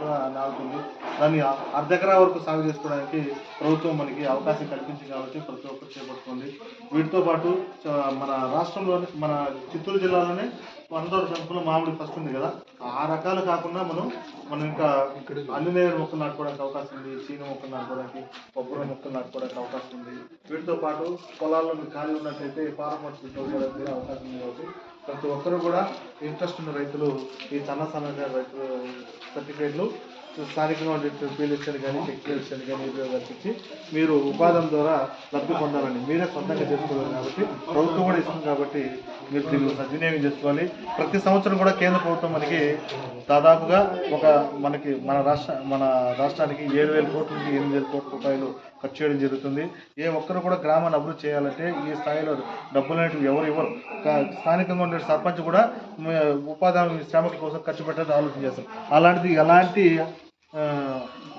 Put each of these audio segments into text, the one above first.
నాగుతుంది. దాన్ని అ- అర్ధ ఎకరా వరకు సాగు చేసుకోవడానికి ప్రభుత్వం మనకి అవకాశం కల్పించింది కాబట్టి ప్రతి ఒక్కరు చేపడుతుంది వీటితో పాటు మన రాష్ట్రంలోనే మన చిత్తూరు జిల్లాలోనే వందల సంఖ్యలో మామిడి ఫస్ట్ ఉంది కదా. ఆ రకాలు కాకుండా మనం మనం ఇంకా అన్ని నేరు మొక్కలు నాటుకోవడానికి అవకాశం ఉంది. చీన మొక్కలు నాటుకోవడానికి కొబ్బరి మొక్కలు నాటుకోవడానికి అవకాశం ఉంది. వీటితో పాటు పొలాల్లో మీకు ఖాళీ ఉన్నట్లయితే ఫారం చేసుకోవడానికి అవకాశం ఉంది కాబట్టి ప్రతి ఒక్కరు కూడా ఇంట్రెస్ట్ ఉన్న రైతులు ఈ సన్న సన్నగా రైతులు సర్టిఫికేట్లు స్థానికంగా ఉండే పీలిచ్చని కానీ టెక్నికల్స్ కానీ ఉపయోగించి మీరు ఉపాధం ద్వారా లబ్ధి పొందాలని మీరే సొంతంగా చేసుకోవాలి కాబట్టి ప్రభుత్వం కూడా ఇస్తుంది కాబట్టి మీరు దీన్ని సద్వినియోగం చేసుకోవాలి. ప్రతి సంవత్సరం కూడా కేంద్ర ప్రభుత్వం మనకి దాదాపుగా ఒక మనకి మన రాష్ట్ర మన రాష్ట్రానికి ఏడు వేల కోట్ల నుంచి ఎనిమిది వేల కోట్ల రూపాయలు ఖర్చు చేయడం జరుగుతుంది. ఏ ఒక్కరు కూడా గ్రామాన్ని అభివృద్ధి చేయాలంటే ఈ స్థాయిలో డబ్బులు అనేవి ఎవరు ఇవ్వరు. స్థానికంగా ఉండే సర్పంచ్ కూడా ఉపాధి హామీ శ్రమల కోసం ఖర్చు పెట్టాలని ఆలోచన చేస్తారు. అలాంటిది ఎలాంటి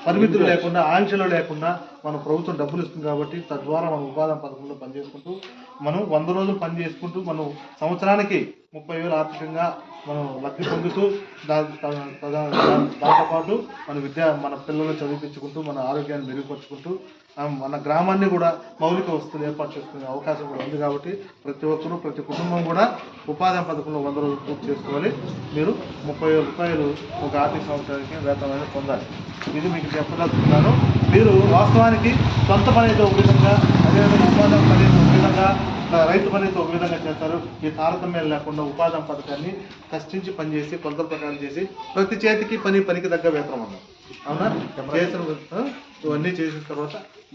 పరిమితులు లేకుండా ఆంక్షలు లేకుండా మన ప్రభుత్వం డబ్బులు ఇస్తుంది కాబట్టి తద్వారా మనం ఉపాధి పథకంలో పనిచేసుకుంటూ మనం వంద రోజులు పని చేసుకుంటూ మనం సంవత్సరానికి ముప్పై వేలు ఆర్థికంగా మనం లబ్ధి పొందుతూ దా పాటు దాంతోపాటు మన విద్య మన పిల్లలు చదివించుకుంటూ మన ఆరోగ్యాన్ని మెరుగుపరుచుకుంటూ మన గ్రామాన్ని కూడా మౌలిక వస్తువులు ఏర్పాటు చేసుకునే అవకాశం కూడా ఉంది కాబట్టి ప్రతి ఒక్కరూ ప్రతి కుటుంబం కూడా ఉపాధి పథకంలో వంద రోజులు పూర్తి చేసుకోవాలి. మీరు ముప్పై రూపాయలు ఒక ఆర్థిక సంవత్సరానికి వేతనం పొందాలి. ఇది మీకు చెప్పదలుచుకున్నాను. మీరు వాస్తవానికి సొంత పని అయితే ఒక విధంగా అదేవిధంగా ఉపాధి పని రైతు పని అయితే ఒక విధంగా చేస్తారు. ఈ తారతమ్యాలు లేకుండా ఉపాధి పథకాన్ని కష్టించి పనిచేసి కొలతల ప్రకారం చేసి ప్రతి చేతికి పని పనికి తగ్గ వేతనం అన్నాం అవునా? చేసిన ఇవన్నీ చేసిన తర్వాత